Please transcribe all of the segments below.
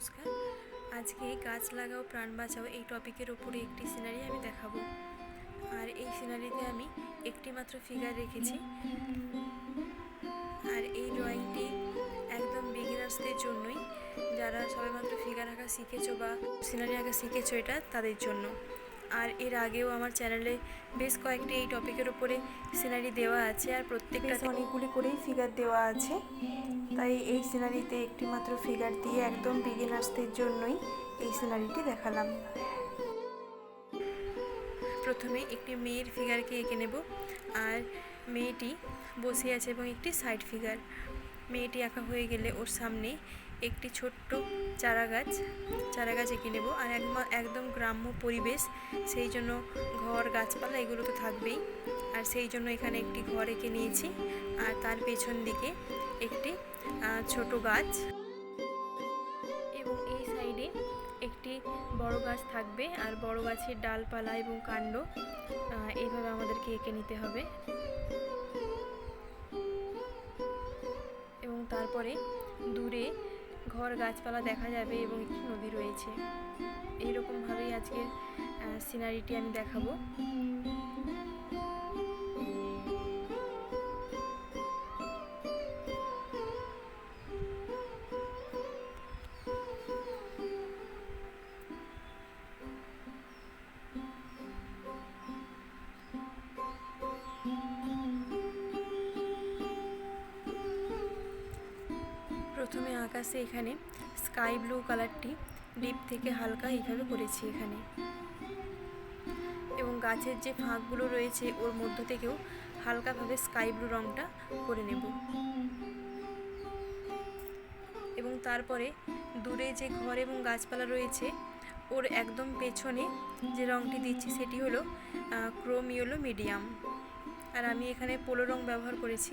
নমস্কার। আজকে গাছ লাগাও, প্রাণ বাঁচাও এই টপিকের ওপরে একটি সিনারি আমি দেখাবো। আর এই সিনারিতে আমি একটি মাত্র ফিগার রেখেছি। আর এই ড্রয়িংটি একদম বিগিনার্সদের জন্যই, যারা সবেমাত্র ফিগার আঁকা শিখেছো বা সিনারি আঁকা শিখেছো এটা তাদের জন্য। আর এর আগেও আমার চ্যানেলে বেশ কয়েকটি এই টপিকের ওপরে সিনারি দেওয়া আছে আর প্রত্যেকটা অনেকগুলি করেই ফিগার দেওয়া আছে। তাই এই সিনারিতে একটি মাত্র ফিগার দিয়ে একদম বিগিনার্সদের জন্যই এই সিনারিটি দেখালাম। প্রথমে একটি মেয়ের ফিগারকে এঁকে নেব আর মেয়েটি বসে আছে এবং একটি সাইড ফিগার মেয়েটি আঁকা হয়ে গেলে ওর সামনে একটি ছোট্ট চারা গাছ চারা গাছ এঁকে নেব। আর একদম গ্রাম্য পরিবেশ, সেই জন্য ঘর, গাছপালা এগুলো তো থাকবেই। আর সেই জন্য এখানে একটি ঘর এঁকে নিয়েছি। আর তার পেছন দিকে একটি ছোট গাছ। এবং এই সাইডে একটি বড় গাছ থাকবে। আর বড় গাছের ডালপালা এবং কাণ্ড এইভাবে আমাদেরকে এঁকে নিতে হবে। এবং তারপরে দূরে ঘর গাছপালা দেখা যাবে এবং একটি নদী রয়েছে। এইরকমভাবেই আজকের সিনারিটি আমি দেখাবো। আকাশে এখানে স্কাই ব্লু কালারটি ডিপ থেকে হালকা এইভাবে করেছি এখানে। এবং গাছের যে ফাঁকগুলো রয়েছে, ওর মধ্য থেকেও হালকাভাবে স্কাই ব্লু রঙটা করে নেব। এবং তারপরে দূরে যে ঘর এবং গাছপালা রয়েছে, ওর একদম পেছনে যে রঙটি দিচ্ছি সেটি হলো ক্রোম ইয়েলো মিডিয়াম আর আমি এখানে পোলো রং ব্যবহার করেছি।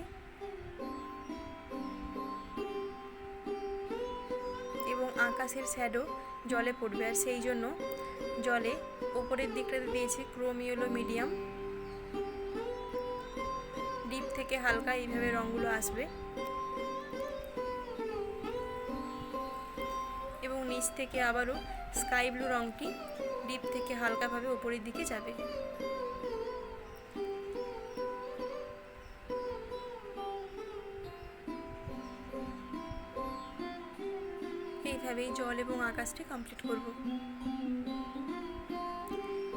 আকাশের শ্যাডো জলে পড়বে আর সেই জন্য জলে ওপরের দিকটাতে দিয়েছি ক্রোম ইয়েলো মিডিয়াম ডিপ থেকে হালকা এইভাবে রঙগুলো আসবে। এবং নিচ থেকে আবারও স্কাই ব্লু রঙটি ডিপ থেকে হালকাভাবে ওপরের দিকে যাবে। এইভাবেই জল এবং আকাশটি কমপ্লিট করব।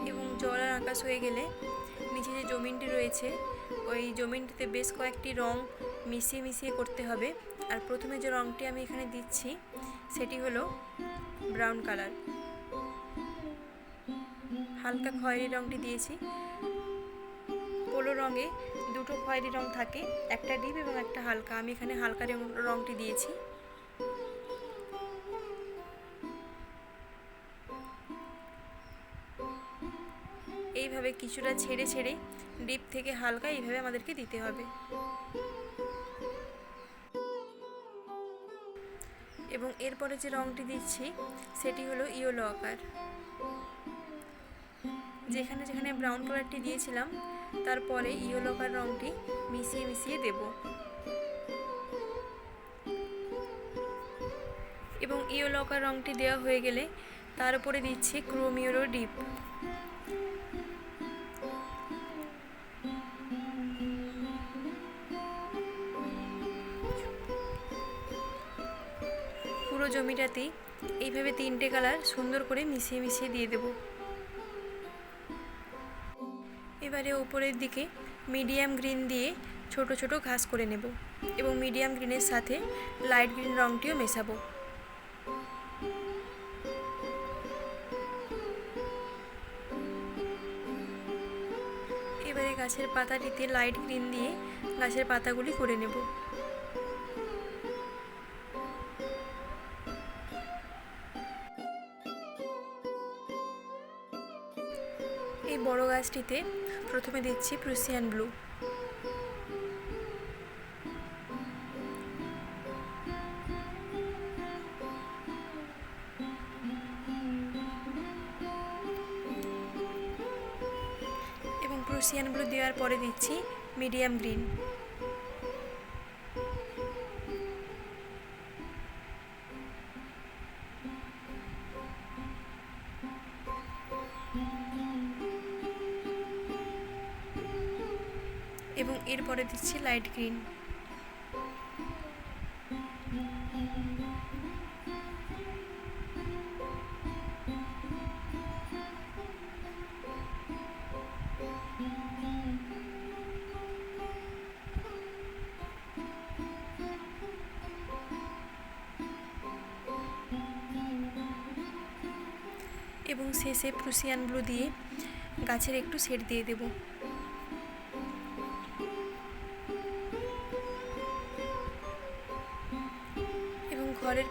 এবং জল আর আকাশ হয়ে গেলে নিচে যে জমিনটি রয়েছে, ওই জমিনটিতে বেশ কয়েকটি রং মিশিয়ে মিশিয়ে করতে হবে। আর প্রথমে যে রংটি আমি এখানে দিচ্ছি, সেটি হলো ব্রাউন কালার হালকা খয়েরি রংটি দিয়েছি। পোলো রঙে দুটো খয়েরি রং থাকে, একটা ডিপ এবং একটা হালকা। আমি এখানে হালকা রং- রংটি দিয়েছি। এইভাবে কিছুটা ছেড়ে ছেড়ে ডিপ থেকে হালকা এইভাবে আমাদেরকে দিতে হবে। এবং এরপরে যে রংটি দিচ্ছি, সেটি হলো ইয়েলো আকার। যেখানে যেখানে ব্রাউন কালারটি দিয়েছিলাম, তারপরে ইয়েলো আকার রংটি মিশিয়ে মিশিয়ে দেব। এবং ইয়েলো আকার রংটি দেওয়া হয়ে গেলে তার উপরে দিচ্ছি ক্রোমিওরো ডিপ। পুরো জমিটাতেই এইভাবে তিনটে কালার সুন্দর করে মিশিয়ে মিশিয়ে দিয়ে দেব। এবারে ওপরের দিকে মিডিয়াম গ্রিন দিয়ে ছোট ছোট ঘাস করে নেব এবং মিডিয়াম গ্রিনের সাথে লাইট গ্রিন রঙটিও মেশাবো। এবারে গাছের পাতাটিতে লাইট গ্রিন দিয়ে গাছের পাতাগুলি করে নেব। এই বড় গাছটিতে প্রথমে দিচ্ছি প্রুসিয়ান ব্লু এবং প্রুসিয়ান ব্লু দেওয়ার পরে দিচ্ছি মিডিয়াম গ্রিন এবং এরপরে দিচ্ছি লাইট গ্রিন এবং শেষে প্রুসিয়ান ব্লু দিয়ে গাছের একটু শেড দিয়ে দেব।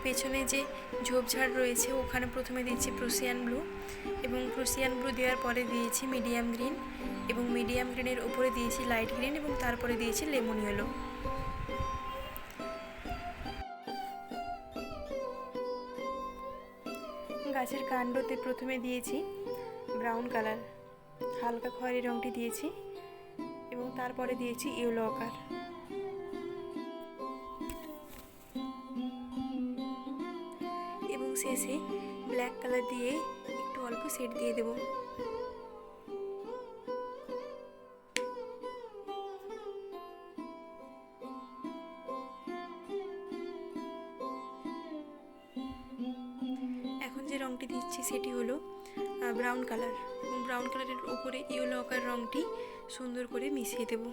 পেছনে যে ঝোপঝাড় রয়েছে, ওখানে প্রথমে দিয়েছি প্রুসিয়ান ব্লু এবং প্রুসিয়ান ব্লু দেওয়ার পরে দিয়েছি মিডিয়াম গ্রিন এবং মিডিয়াম গ্রিনের উপরে দিয়েছি লাইট গ্রিন এবং তারপরে দিয়েছি লেমন ইয়েলো গাছের কাণ্ডতে প্রথমে দিয়েছি ব্রাউন কালার হালকা খয়েরি রঙটি দিয়েছি এবং তারপরে দিয়েছি ইয়েলো আকার শেষে ব্ল্যাক কালার দিয়ে একটু অল্প সেট দিয়ে দেবো। এখন যে রঙটি দিচ্ছি সেটি হলো ব্রাউন কালার এবং ব্রাউন কালারের ওপরে ইয়েলো আকার রঙটি সুন্দর করে মিশিয়ে দেব।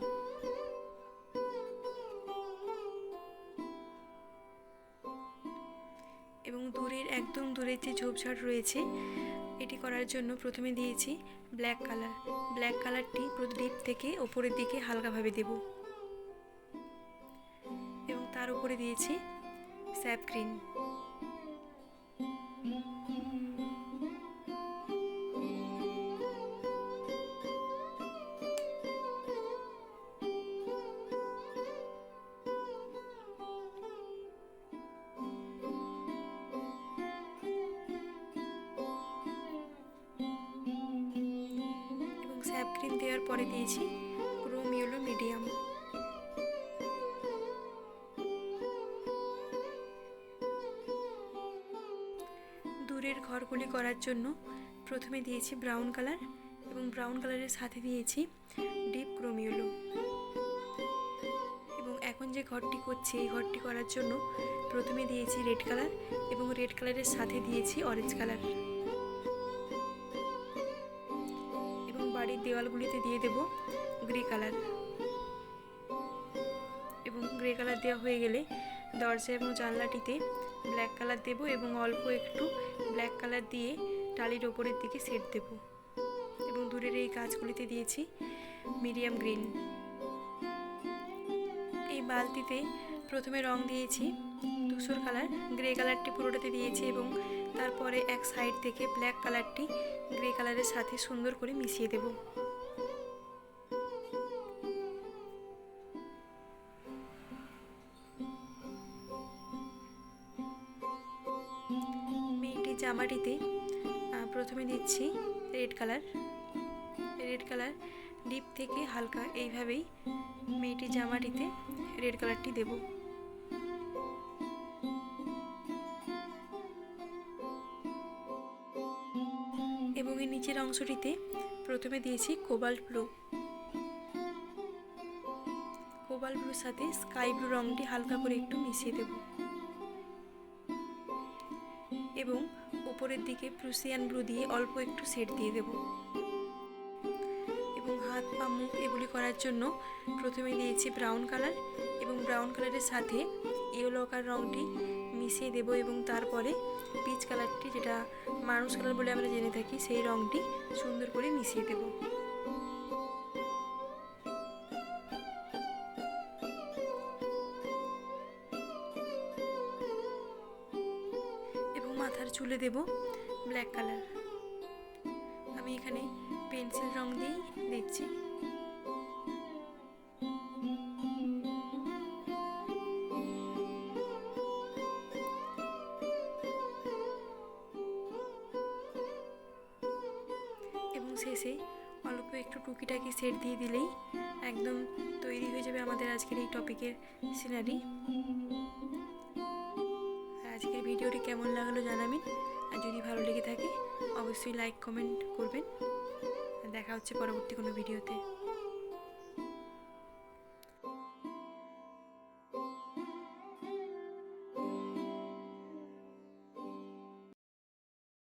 এবং দূরের একদম দূরের যে ঝোপঝাড় রয়েছে, এটি করার জন্য প্রথমে দিয়েছি ব্ল্যাক কালার ব্ল্যাক কালারটি প্রদীপ থেকে ওপরের দিকে হালকাভাবে দেব। এবং তার উপরে দিয়েছি স্যাপ গ্রিন এবং দেওয়ার পরে দিয়েছি। ক্রোম ইয়েলো মিডিয়াম দূরের ঘরগুলি করার জন্য প্রথমে দিয়েছি ব্রাউন কালার এবং ব্রাউন কালারের সাথে দিয়েছি ডিপ ক্রোম ইয়েলো এবং এখন যে ঘরটি করছি, এই ঘরটি করার জন্য প্রথমে দিয়েছি রেড কালার এবং রেড কালারের সাথে দিয়েছি অরেঞ্জ কালার বাড়ির দেওয়ালগুলিতে দিয়ে দেব গ্রে কালার। এবং গ্রে কালার দেওয়া হয়ে গেলে দরজা এবং জানলাটিতে ব্ল্যাক কালার দেব এবং অল্প একটু ব্ল্যাক কালার দিয়ে টালির ওপরের দিকে সেট দেব। এবং দূরের এই গাছগুলিতে দিয়েছি মিডিয়াম গ্রিন। এই বালতিতে প্রথমে রং দিয়েছি ধূসর কালার, গ্রে কালারটি পুরোটাতে দিয়েছি এবং তারপরে এক সাইড থেকে ব্ল্যাক কালারটি গ্রে কালারের সাথে সুন্দর করে মিশিয়ে দেব। মেয়েটি জামাটিতে প্রথমে দিচ্ছি red colour red colour deep থেকে হালকা এইভাবেই মেয়েটির জামাটিতে রেড কালারটি দেব। নিচের অংশটিতে প্রথমে দিয়েছি কোবাল্ট ব্লু। কোবাল্ট ব্লুর সাথে স্কাই ব্লু রঙটি হালকা করে একটু মিশিয়ে দেব। এবং উপরের দিকে প্রুসিয়ান ব্লু দিয়ে অল্প একটু সেট দিয়ে দেবো। এবং হাত পা মুখ এগুলি করার জন্য প্রথমে দিয়েছি ব্রাউন কালার এবং ব্রাউন কালারের সাথে ইয়েলো আকার রঙটি মিশিয়ে দেব এবং তারপরে পিচ কালারটি যেটা মানুষ কালার বলে আমরা জেনে থাকি, সেই রঙটি সুন্দর করে মিশিয়ে দেব। এবং মাথার চুলে দেব ব্ল্যাক কালার। আমি এখানে পেন্সিল রং দিয়েই দিচ্ছি। শেষে অল্প একটু টুকিটাকি সেট দিয়ে দিলেই একদম তৈরি হয়ে যাবে আমাদের আজকের এই টপিকের সিনারি। আর আজকের ভিডিওটি কেমন লাগল জানাবেন। আর যদি ভালো লেগে থাকে, অবশ্যই লাইক কমেন্ট করবেন। দেখা হচ্ছে পরবর্তী কোনো ভিডিওতে।